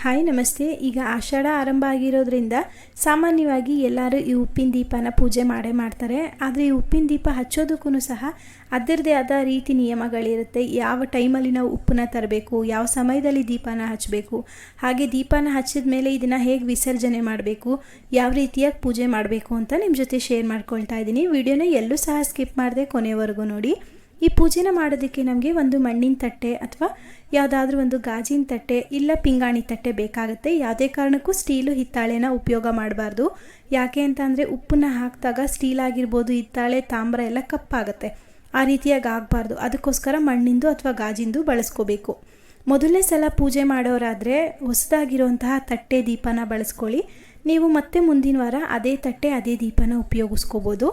Hi, ನಮಸ್ತೆ. ಈಗ ಆಷಾಢ ಆರಂಭ ಆಗಿರೋದ್ರಿಂದ ಸಾಮಾನ್ಯವಾಗಿ ಎಲ್ಲರೂ ಈ ಉಪ್ಪಿನ ದೀಪನ ಪೂಜೆ ಮಾಡೇ ಮಾಡ್ತಾರೆ. ಆದರೆ ಈ ಉಪ್ಪಿನ ದೀಪ ಹಚ್ಚೋದಕ್ಕೂ ಸಹ ಅದರದೇ ಆದ ರೀತಿ ನಿಯಮಗಳಿರುತ್ತೆ. ಯಾವ ಟೈಮಲ್ಲಿ ನಾವು ಉಪ್ಪನ್ನ ತರಬೇಕು, ಯಾವ ಸಮಯದಲ್ಲಿ ದೀಪನ ಹಚ್ಚಬೇಕು, ಹಾಗೆ ದೀಪನ ಹಚ್ಚಿದ ಮೇಲೆ ಇದನ್ನು ಹೇಗೆ ವಿಸರ್ಜನೆ ಮಾಡಬೇಕು, ಯಾವ ರೀತಿಯಾಗಿ ಪೂಜೆ ಮಾಡಬೇಕು ಅಂತ ನಿಮ್ಮ ಜೊತೆ ಶೇರ್ ಮಾಡ್ಕೊಳ್ತಾ ಇದ್ದೀನಿ. ವಿಡಿಯೋನ ಎಲ್ಲೂ ಸಹ ಸ್ಕಿಪ್ ಮಾಡದೆ ಕೊನೆವರೆಗೂ ನೋಡಿ. ಈ ಪೂಜೆನ ಮಾಡೋದಕ್ಕೆ ನಮಗೆ ಒಂದು ಮಣ್ಣಿನ ತಟ್ಟೆ ಅಥವಾ ಯಾವುದಾದ್ರೂ ಒಂದು ಗಾಜಿನ ತಟ್ಟೆ ಇಲ್ಲ ಪಿಂಗಾಣಿ ತಟ್ಟೆ ಬೇಕಾಗುತ್ತೆ. ಯಾವುದೇ ಕಾರಣಕ್ಕೂ ಸ್ಟೀಲು ಹಿತ್ತಾಳೆನ ಉಪಯೋಗ ಮಾಡಬಾರ್ದು. ಯಾಕೆ ಅಂತ ಅಂದರೆ ಉಪ್ಪನ್ನ ಹಾಕಿದಾಗ ಸ್ಟೀಲ್ ಆಗಿರ್ಬೋದು, ಹಿತ್ತಾಳೆ, ತಾಮ್ರ ಎಲ್ಲ ಕಪ್ಪಾಗುತ್ತೆ. ಆ ರೀತಿಯಾಗಿ ಆಗಬಾರ್ದು. ಅದಕ್ಕೋಸ್ಕರ ಮಣ್ಣಿಂದು ಅಥವಾ ಗಾಜಿಂದು ಬಳಸ್ಕೋಬೇಕು. ಮೊದಲನೇ ಸಲ ಪೂಜೆ ಮಾಡೋರಾದರೆ ಹೊಸದಾಗಿರುವಂತಹ ತಟ್ಟೆ ದೀಪನ ಬಳಸ್ಕೊಳ್ಳಿ. ನೀವು ಮತ್ತೆ ಮುಂದಿನ ವಾರ ಅದೇ ತಟ್ಟೆ, ಅದೇ ದೀಪನ ಉಪಯೋಗಿಸ್ಕೋಬೋದು.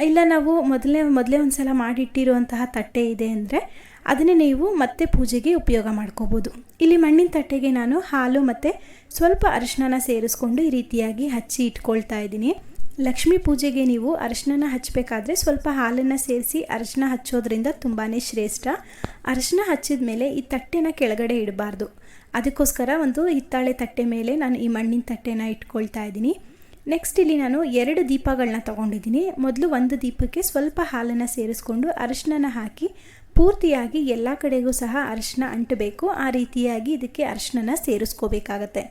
ಇಲ್ಲ, ನಾವು ಮೊದಲನೇ ಮೊದಲೇ ಒಂದು ಸಲ ಮಾಡಿಟ್ಟಿರುವಂತಹ ತಟ್ಟೆ ಇದೆ ಅಂದರೆ ಅದನ್ನೇ ನೀವು ಮತ್ತೆ ಪೂಜೆಗೆ ಉಪಯೋಗ ಮಾಡ್ಕೋಬೋದು. ಇಲ್ಲಿ ಮಣ್ಣಿನ ತಟ್ಟೆಗೆ ನಾನು ಹಾಲು ಮತ್ತು ಸ್ವಲ್ಪ ಅರಿಶಿನ ಸೇರಿಸ್ಕೊಂಡು ಈ ರೀತಿಯಾಗಿ ಹಚ್ಚಿ ಇಟ್ಕೊಳ್ತಾ ಇದ್ದೀನಿ. ಲಕ್ಷ್ಮೀ ಪೂಜೆಗೆ ನೀವು ಅರಿಶಿನ ಹಚ್ಚಬೇಕಾದ್ರೆ ಸ್ವಲ್ಪ ಹಾಲನ್ನು ಸೇರಿಸಿ ಅರಿಶಿನ ಹಚ್ಚೋದ್ರಿಂದ ತುಂಬಾ ಶ್ರೇಷ್ಠ. ಅರಿಶಿನ ಹಚ್ಚಿದ ಮೇಲೆ ಈ ತಟ್ಟೆನ ಕೆಳಗಡೆ ಇಡಬಾರ್ದು. ಅದಕ್ಕೋಸ್ಕರ ಒಂದು ಹಿತ್ತಾಳೆ ತಟ್ಟೆ ಮೇಲೆ ನಾನು ಈ ಮಣ್ಣಿನ ತಟ್ಟೆನ ಇಟ್ಕೊಳ್ತಾ ಇದ್ದೀನಿ. ನೆಕ್ಸ್ಟ್ ಇಲ್ಲಿ ನಾನು ಎರಡು ದೀಪಗಳನ್ನ ತಗೊಂಡಿದ್ದೀನಿ. ಮೊದಲು ಒಂದು ದೀಪಕ್ಕೆ ಸ್ವಲ್ಪ ಹಾಲನ್ನು ಸೇರಿಸ್ಕೊಂಡು ಅರಿಶಿನ ಹಾಕಿ ಪೂರ್ತಿಯಾಗಿ ಎಲ್ಲ ಕಡೆಗೂ ಸಹ ಅರಿಶಿನ ಅಂಟಬೇಕು. ಆ ರೀತಿಯಾಗಿ ಇದಕ್ಕೆ ಅರಿಶಿನ ಸೇರಿಸ್ಕೋಬೇಕಾಗತ್ತೆ.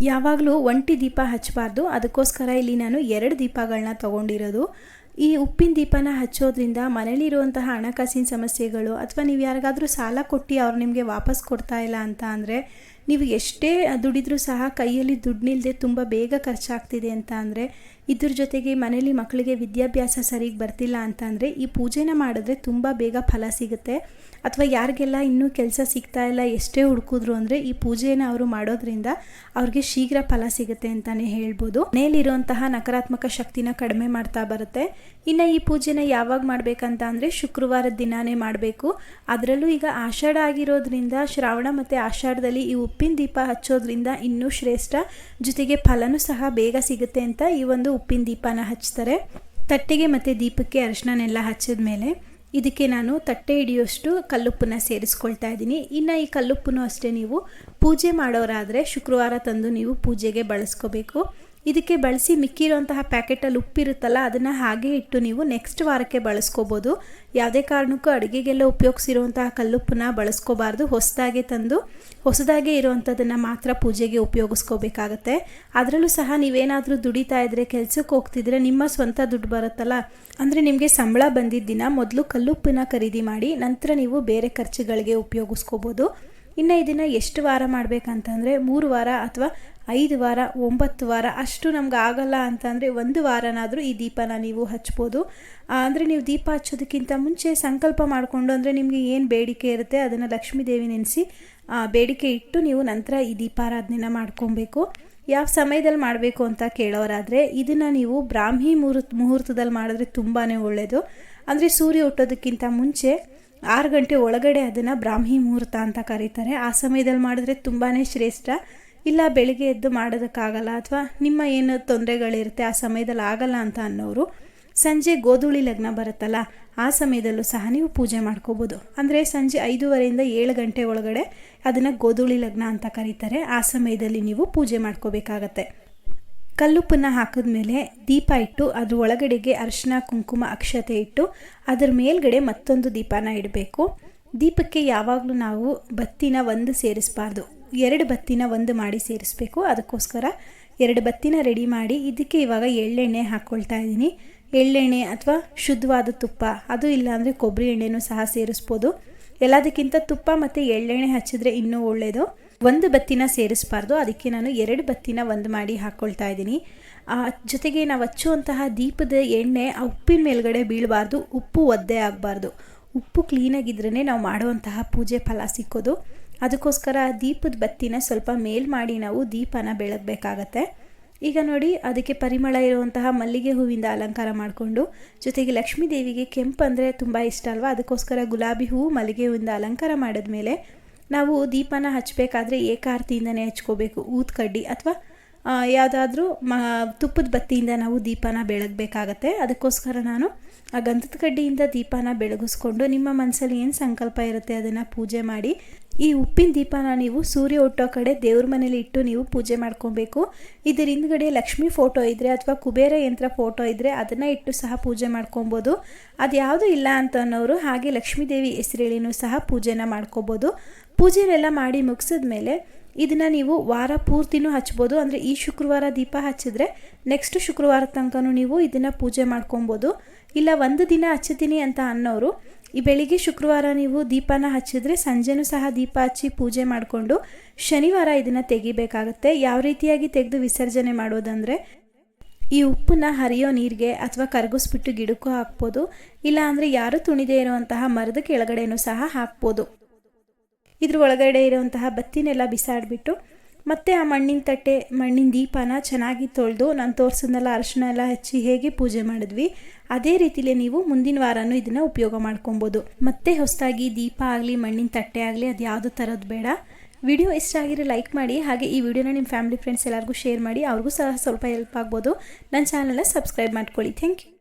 ಯಾವಾಗಲೂ ಒಂಟಿ ದೀಪ ಹಚ್ಚಬಾರ್ದು. ಅದಕ್ಕೋಸ್ಕರ ಇಲ್ಲಿ ನಾನು ಎರಡು ದೀಪಗಳನ್ನ ತಗೊಂಡಿರೋದು. ಈ ಉಪ್ಪಿನ ದೀಪನ ಹಚ್ಚೋದ್ರಿಂದ ಮನೇಲಿರುವಂತಹ ಹಣಕಾಸಿನ ಸಮಸ್ಯೆಗಳು ಅಥವಾ ನೀವು ಯಾರಿಗಾದರೂ ಸಾಲ ಕೊಟ್ಟು ಅವ್ರು ನಿಮಗೆ ವಾಪಸ್ ಕೊಡ್ತಾ ಇಲ್ಲ ಅಂತ ಅಂದರೆ ನೀವು ಎಷ್ಟೇ ದುಡಿದ್ರೂ ಸಹ ಕೈಯಲ್ಲಿ ದುಡ್ಡು ನಿಲ್ಲದೆ ತುಂಬ ಬೇಗ ಖರ್ಚಾಗ್ತಿದೆ ಅಂತ ಅಂದರೆ ಇದ್ರ ಜೊತೆಗೆ ಮನೇಲಿ ಮಕ್ಕಳಿಗೆ ವಿದ್ಯಾಭ್ಯಾಸ ಸರಿಗೆ ಬರ್ತಿಲ್ಲ ಅಂತ ಅಂದರೆ ಈ ಪೂಜೆನ ಮಾಡಿದ್ರೆ ತುಂಬ ಬೇಗ ಫಲ ಸಿಗುತ್ತೆ. ಅಥವಾ ಯಾರಿಗೆಲ್ಲ ಇನ್ನೂ ಕೆಲಸ ಸಿಗ್ತಾ ಇಲ್ಲ, ಎಷ್ಟೇ ಹುಡುಕಿದ್ರು ಅಂದರೆ ಈ ಪೂಜೆನ ಅವರು ಮಾಡೋದ್ರಿಂದ ಅವ್ರಿಗೆ ಶೀಘ್ರ ಫಲ ಸಿಗುತ್ತೆ ಅಂತಲೇ ಹೇಳ್ಬೋದು. ಮನೇಲಿರುವಂತಹ ನಕಾರಾತ್ಮಕ ಶಕ್ತಿನ ಕಡಿಮೆ ಮಾಡ್ತಾ ಬರುತ್ತೆ. ಇನ್ನು ಈ ಪೂಜೆನ ಯಾವಾಗ ಮಾಡಬೇಕಂತ ಅಂದರೆ ಶುಕ್ರವಾರದ ದಿನಾನೇ ಮಾಡಬೇಕು. ಅದರಲ್ಲೂ ಈಗ ಆಷಾಢ ಆಗಿರೋದ್ರಿಂದ ಶ್ರಾವಣ ಮತ್ತು ಆಷಾಢದಲ್ಲಿ ಈ ಉಪ್ಪಿನ ದೀಪ ಹಚ್ಚೋದ್ರಿಂದ ಇನ್ನೂ ಶ್ರೇಷ್ಠ. ಜೊತೆಗೆ ಫಲನೂ ಸಹ ಬೇಗ ಸಿಗುತ್ತೆ ಅಂತ ಈ ಒಂದು ಉಪ್ಪಿನ ದೀಪನ ಹಚ್ತಾರೆ. ತಟ್ಟೆಗೆ ಮತ್ತು ದೀಪಕ್ಕೆ ಅರಿಶಿನೆಲ್ಲ ಹಚ್ಚಿದ ಮೇಲೆ ಇದಕ್ಕೆ ನಾನು ತಟ್ಟೆ ಹಿಡಿಯೋಷ್ಟು ಕಲ್ಲುಪ್ಪನ್ನ ಸೇರಿಸ್ಕೊಳ್ತಾ ಇದ್ದೀನಿ. ಇನ್ನು ಈ ಕಲ್ಲುಪ್ಪನ್ನು ಅಷ್ಟೇ ನೀವು ಪೂಜೆ ಮಾಡೋರಾದರೆ ಶುಕ್ರವಾರ ತಂದು ನೀವು ಪೂಜೆಗೆ ಬಳಸ್ಕೋಬೇಕು. ಇದಕ್ಕೆ ಬಳಸಿ ಮಿಕ್ಕಿರುವಂತಹ ಪ್ಯಾಕೆಟಲ್ಲಿ ಉಪ್ಪಿರುತ್ತಲ್ಲ, ಅದನ್ನು ಹಾಗೆ ಇಟ್ಟು ನೀವು ನೆಕ್ಸ್ಟ್ ವಾರಕ್ಕೆ ಬಳಸ್ಕೋಬೋದು. ಯಾವುದೇ ಕಾರಣಕ್ಕೂ ಅಡುಗೆಗೆಲ್ಲ ಉಪಯೋಗಿಸಿರುವಂತಹ ಕಲ್ಲುಪ್ಪನ್ನ ಬಳಸ್ಕೋಬಾರ್ದು. ಹೊಸದಾಗೆ ತಂದು, ಹೊಸದಾಗೆ ಇರುವಂಥದ್ದನ್ನು ಮಾತ್ರ ಪೂಜೆಗೆ ಉಪಯೋಗಿಸ್ಕೋಬೇಕಾಗತ್ತೆ. ಅದರಲ್ಲೂ ಸಹ ನೀವೇನಾದರೂ ದುಡಿತಾ ಇದ್ದರೆ ಕೆಲಸಕ್ಕೆ ಹೋಗ್ತಿದ್ರೆ ನಿಮ್ಮ ಸ್ವಂತ ದುಡ್ಡು ಬರುತ್ತಲ್ಲ, ಅಂದರೆ ನಿಮಗೆ ಸಂಬಳ ಬಂದಿದ್ದ ದಿನ ಮೊದಲು ಕಲ್ಲುಪ್ಪನ್ನ ಖರೀದಿ ಮಾಡಿ, ನಂತರ ನೀವು ಬೇರೆ ಖರ್ಚುಗಳಿಗೆ ಉಪಯೋಗಿಸ್ಕೋಬೋದು. ಇನ್ನು ಇದನ್ನು ಎಷ್ಟು ವಾರ ಮಾಡಬೇಕಂತಂದರೆ ಮೂರು ವಾರ ಅಥವಾ ಐದು ವಾರ, ಒಂಬತ್ತು ವಾರ, ಅಷ್ಟು ನಮ್ಗೆ ಆಗಲ್ಲ ಅಂತಂದರೆ ಒಂದು ವಾರನಾದರೂ ಈ ದೀಪನ ನೀವು ಹಚ್ಬೋದು. ಅಂದರೆ ನೀವು ದೀಪ ಹಚ್ಚೋದಕ್ಕಿಂತ ಮುಂಚೆ ಸಂಕಲ್ಪ ಮಾಡಿಕೊಂಡು ಅಂದರೆ ನಿಮಗೆ ಏನು ಬೇಡಿಕೆ ಇರುತ್ತೆ ಅದನ್ನು ಲಕ್ಷ್ಮೀ ದೇವಿ ನೆನೆಸಿ ಬೇಡಿಕೆ ಇಟ್ಟು ನೀವು ನಂತರ ಈ ದೀಪಾರಾಧನೆನ ಮಾಡ್ಕೊಬೇಕು. ಯಾವ ಸಮಯದಲ್ಲಿ ಮಾಡಬೇಕು ಅಂತ ಕೇಳೋರಾದರೆ ಇದನ್ನು ನೀವು ಬ್ರಾಹ್ಮಿ ಮುಹೂರ್ತ, ಮುಹೂರ್ತದಲ್ಲಿ ಮಾಡಿದ್ರೆ ತುಂಬಾ ಒಳ್ಳೆಯದು ಅಂದರೆ ಸೂರ್ಯ ಹುಟ್ಟೋದಕ್ಕಿಂತ ಮುಂಚೆ ಆರು ಗಂಟೆ ಒಳಗಡೆ ಅದನ್ನು ಬ್ರಾಹ್ಮಿ ಮುಹೂರ್ತ ಅಂತ ಕರೀತಾರೆ. ಆ ಸಮಯದಲ್ಲಿ ಮಾಡಿದ್ರೆ ತುಂಬಾ ಶ್ರೇಷ್ಠ. ಇಲ್ಲ, ಬೆಳಿಗ್ಗೆ ಎದ್ದು ಮಾಡೋದಕ್ಕಾಗಲ್ಲ ಅಥವಾ ನಿಮ್ಮ ಏನು ತೊಂದರೆಗಳಿರುತ್ತೆ ಆ ಸಮಯದಲ್ಲಿ ಆಗಲ್ಲ ಅಂತ ಅನ್ನೋರು ಸಂಜೆ ಗೋಧೂಳಿ ಲಗ್ನ ಬರುತ್ತಲ್ಲ, ಆ ಸಮಯದಲ್ಲೂ ಸಹ ನೀವು ಪೂಜೆ ಮಾಡ್ಕೋಬೋದು. ಅಂದರೆ ಸಂಜೆ ಐದೂವರೆಯಿಂದ ಏಳು ಗಂಟೆ ಒಳಗಡೆ ಅದನ್ನು ಗೋಧೂಳಿ ಲಗ್ನ ಅಂತ ಕರೀತಾರೆ. ಆ ಸಮಯದಲ್ಲಿ ನೀವು ಪೂಜೆ ಮಾಡ್ಕೋಬೇಕಾಗತ್ತೆ. ಕಲ್ಲುಪ್ಪನ್ನು ಹಾಕಿದ್ಮೇಲೆ ದೀಪ ಇಟ್ಟು ಅದ್ರ ಒಳಗಡೆಗೆ ಅರಿಶಿನ, ಕುಂಕುಮ, ಅಕ್ಷತೆ ಇಟ್ಟು ಅದರ ಮೇಲ್ಗಡೆ ಮತ್ತೊಂದು ದೀಪನ ಇಡಬೇಕು. ದೀಪಕ್ಕೆ ಯಾವಾಗಲೂ ನಾವು ಬತ್ತಿನ ಒಂದು ಸೇರಿಸಬಾರ್ದು. ಎರಡು ಬತ್ತಿನ ಒಂದು ಮಾಡಿ ಸೇರಿಸಬೇಕು. ಅದಕ್ಕೋಸ್ಕರ ಎರಡು ಬತ್ತಿನ ರೆಡಿ ಮಾಡಿ ಇದಕ್ಕೆ ಇವಾಗ ಎಳ್ಳೆಣ್ಣೆ ಹಾಕ್ಕೊಳ್ತಾ ಇದ್ದೀನಿ. ಎಳ್ಳೆಣ್ಣೆ ಅಥವಾ ಶುದ್ಧವಾದ ತುಪ್ಪ, ಅದು ಇಲ್ಲಾಂದರೆ ಕೊಬ್ಬರಿ ಎಣ್ಣೆನೂ ಸಹ ಸೇರಿಸ್ಬೋದು. ಎಲ್ಲದಕ್ಕಿಂತ ತುಪ್ಪ ಮತ್ತು ಎಳ್ಳೆಣ್ಣೆ ಹಚ್ಚಿದ್ರೆ ಇನ್ನೂ ಒಳ್ಳೆಯದು ಒಂದು ಬತ್ತಿನ ಸೇರಿಸಬಾರ್ದು. ಅದಕ್ಕೆ ನಾನು ಎರಡು ಬತ್ತಿನ ಒಂದು ಮಾಡಿ ಹಾಕ್ಕೊಳ್ತಾ ಇದ್ದೀನಿ. ಜೊತೆಗೆ ನಾವು ಹಚ್ಚುವಂತಹ ದೀಪದ ಎಣ್ಣೆ ಆ ಉಪ್ಪಿನ ಮೇಲ್ಗಡೆ ಬೀಳಬಾರ್ದು. ಉಪ್ಪು ಒದ್ದೆ ಆಗಬಾರ್ದು. ಉಪ್ಪು ಕ್ಲೀನಾಗಿದ್ರೇ ನಾವು ಮಾಡುವಂತಹ ಪೂಜೆ ಫಲ ಸಿಕ್ಕೋದು. ಅದಕ್ಕೋಸ್ಕರ ದೀಪದ ಬತ್ತಿನ ಸ್ವಲ್ಪ ಮೇಲ್ ಮಾಡಿ ನಾವು ದೀಪನ ಬೆಳಗಬೇಕಾಗತ್ತೆ. ಈಗ ನೋಡಿ, ಅದಕ್ಕೆ ಪರಿಮಳ ಇರುವಂತಹ ಮಲ್ಲಿಗೆ ಹೂವಿಂದ ಅಲಂಕಾರ ಮಾಡಿಕೊಂಡು, ಜೊತೆಗೆ ಲಕ್ಷ್ಮೀ ದೇವಿಗೆ ಕೆಂಪು ಅಂದರೆ ತುಂಬ ಇಷ್ಟ ಅಲ್ವಾ? ಅದಕ್ಕೋಸ್ಕರ ಗುಲಾಬಿ ಹೂವು ಮಲ್ಲಿಗೆ ಹೂವಿಂದ ಅಲಂಕಾರ ಮಾಡಿದ್ಮೇಲೆ ನಾವು ದೀಪನ ಹಚ್ಚಬೇಕಾದ್ರೆ ಏಕಾರ್ತಿಯಿಂದನೇ ಹಚ್ಕೋಬೇಕು ಊದ್ಕಡ್ಡಿ ಅಥವಾ ಯಾವುದಾದ್ರೂ ಮ, ತುಪ್ಪದ ಬತ್ತಿಯಿಂದ ನಾವು ದೀಪನ ಬೆಳಗಬೇಕಾಗತ್ತೆ. ಅದಕ್ಕೋಸ್ಕರ ನಾನು ಆ ಗಂಧದ ಕಡ್ಡಿಯಿಂದ ದೀಪನ ಬೆಳಗಿಸ್ಕೊಂಡು ನಿಮ್ಮ ಮನಸ್ಸಲ್ಲಿ ಏನು ಸಂಕಲ್ಪ ಇರುತ್ತೆ ಅದನ್ನು ಪೂಜೆ ಮಾಡಿ. ಈ ಉಪ್ಪಿನ ದೀಪನ ನೀವು ಸೂರ್ಯ ಹುಟ್ಟೋ ಕಡೆ ದೇವ್ರ ಮನೇಲಿ ಇಟ್ಟು ನೀವು ಪೂಜೆ ಮಾಡ್ಕೊಬೇಕು. ಇದರ ಹಿಂದ್ಗಡೆ ಲಕ್ಷ್ಮಿ ಫೋಟೋ ಇದ್ದರೆ ಅಥವಾ ಕುಬೇರ ಯಂತ್ರ ಫೋಟೋ ಇದ್ದರೆ ಅದನ್ನು ಇಟ್ಟು ಸಹ ಪೂಜೆ ಮಾಡ್ಕೊಬೋದು. ಅದು ಯಾವುದೂ ಇಲ್ಲ ಅಂತ ಅನ್ನೋರು ಹಾಗೆ ಲಕ್ಷ್ಮೀ ದೇವಿ ಹೆಸರೇಳಿನೂ ಸಹ ಪೂಜೆನ ಮಾಡ್ಕೋಬೋದು. ಪೂಜೆನೆಲ್ಲ ಮಾಡಿ ಮುಗಿಸಿದ ಮೇಲೆ ಇದನ್ನು ನೀವು ವಾರ ಪೂರ್ತಿನೂ ಹಚ್ಬೋದು. ಅಂದರೆ ಈ ಶುಕ್ರವಾರ ದೀಪ ಹಚ್ಚಿದ್ರೆ ನೆಕ್ಸ್ಟ್ ಶುಕ್ರವಾರ ತನಕನೂ ನೀವು ಇದನ್ನು ಪೂಜೆ ಮಾಡ್ಕೊಬೋದು. ಇಲ್ಲ ಒಂದು ದಿನ ಹಚ್ಚತೀನಿ ಅಂತ ಅನ್ನೋರು, ಈ ಬೆಳಿಗ್ಗೆ ಶುಕ್ರವಾರ ನೀವು ದೀಪನ ಹಚ್ಚಿದ್ರೆ ಸಂಜೆನೂ ಸಹ ದೀಪ ಹಚ್ಚಿ ಪೂಜೆ ಮಾಡಿಕೊಂಡು ಶನಿವಾರ ಇದನ್ನು ತೆಗಿಬೇಕಾಗತ್ತೆ. ಯಾವ ರೀತಿಯಾಗಿ ತೆಗೆದು ವಿಸರ್ಜನೆ ಮಾಡೋದಂದರೆ, ಈ ಉಪ್ಪನ್ನ ಹರಿಯೋ ನೀರಿಗೆ ಅಥವಾ ಕರಗಿಸ್ಬಿಟ್ಟು ಗಿಡಕ್ಕೂ ಹಾಕ್ಬೋದು. ಇಲ್ಲ ಅಂದರೆ ಯಾರು ತುಣಿದೇ ಇರುವಂತಹ ಮರದ ಕೆಳಗಡೆನೂ ಸಹ ಹಾಕ್ಬೋದು. ಇದ್ರ ಒಳಗಡೆ ಇರುವಂತಹ ಬತ್ತಿನೆಲ್ಲ ಬಿಸಾಡಿಬಿಟ್ಟು ಮತ್ತೆ ಆ ಮಣ್ಣಿನ ತಟ್ಟೆ, ಮಣ್ಣಿನ ದೀಪನ ಚೆನ್ನಾಗಿ ತೊಳೆದು ನಾನು ತೋರಿಸಿದ್ನೆಲ್ಲ ಅರಶಿನ ಎಲ್ಲ ಹಚ್ಚಿ ಹೇಗೆ ಪೂಜೆ ಮಾಡಿದ್ವಿ, ಅದೇ ರೀತಿಲೇ ನೀವು ಮುಂದಿನ ವಾರನೂ ಇದನ್ನು ಉಪಯೋಗ ಮಾಡ್ಕೊಬೋದು. ಮತ್ತೆ ಹೊಸದಾಗಿ ದೀಪ ಆಗಲಿ, ಮಣ್ಣಿನ ತಟ್ಟೆ ಆಗಲಿ ಅದು ಯಾವುದು ಥರದ್ದು ಬೇಡ. ವಿಡಿಯೋ ಇಷ್ಟ ಆಗಿರೋ ಲೈಕ್ ಮಾಡಿ, ಹಾಗೆ ಈ ವಿಡಿಯೋನ ನಿಮ್ಮ ಫ್ಯಾಮಿಲಿ, ಫ್ರೆಂಡ್ಸ್ ಎಲ್ಲರಿಗೂ ಶೇರ್ ಮಾಡಿ, ಅವ್ರಿಗೂ ಸಹ ಸ್ವಲ್ಪ ಹೆಲ್ಪ್ ಆಗ್ಬೋದು. ನನ್ನ ಚಾನಲ್ನ ಸಬ್ಸ್ಕ್ರೈಬ್ ಮಾಡ್ಕೊಳ್ಳಿ. Thank you